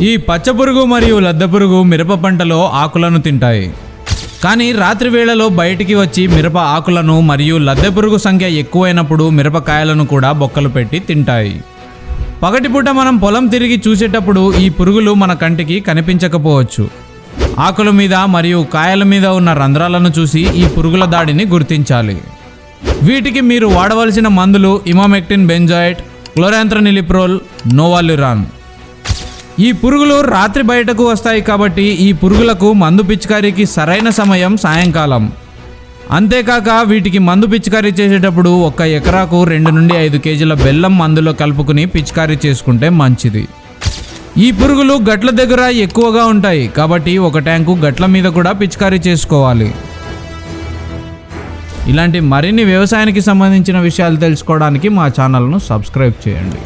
ఈ పచ్చపురుగు మరియు లద్దపురుగు మిరప పంటలో ఆకులను తింటాయి. కానీ రాత్రి వేళలో బయటికి వచ్చి మిరప ఆకులను మరియు లద్దెపురుగు సంఖ్య ఎక్కువైనప్పుడు మిరపకాయలను కూడా బొక్కలు పెట్టి తింటాయి. పగటిపూట మనం పొలం తిరిగి చూసేటప్పుడు ఈ పురుగులు మన కంటికి కనిపించకపోవచ్చు. ఆకుల మీద మరియు కాయల మీద ఉన్న రంధ్రాలను చూసి ఈ పురుగుల దాడిని గుర్తించాలి. వీటికి మీరు వాడవలసిన మందులు ఇమామెక్టిన్ బెంజాయిట్ క్లోరాంత్రనిలిప్రోల్ నోవాలిరాన్ ఈ పురుగులు రాత్రి బయటకు వస్తాయి కాబట్టి ఈ పురుగులకు మందు పిచికారీకి సరైన సమయం సాయంకాలం. అంతేకాక వీటికి మందు పిచికారీ చేసేటప్పుడు ఒక ఎకరాకు రెండు నుండి ఐదు కేజీల బెల్లం మందులో కలుపుకుని పిచికారీ చేసుకుంటే మంచిది. ఈ పురుగులు గట్ల దగ్గర ఎక్కువగా ఉంటాయి కాబట్టి ఒక ట్యాంకు గట్ల మీద కూడా పిచికారీ చేసుకోవాలి. ఇలాంటి మరిన్ని వ్యవసాయానికి సంబంధించిన విషయాలు తెలుసుకోవడానికి మా ఛానల్ను సబ్స్క్రైబ్ చేయండి.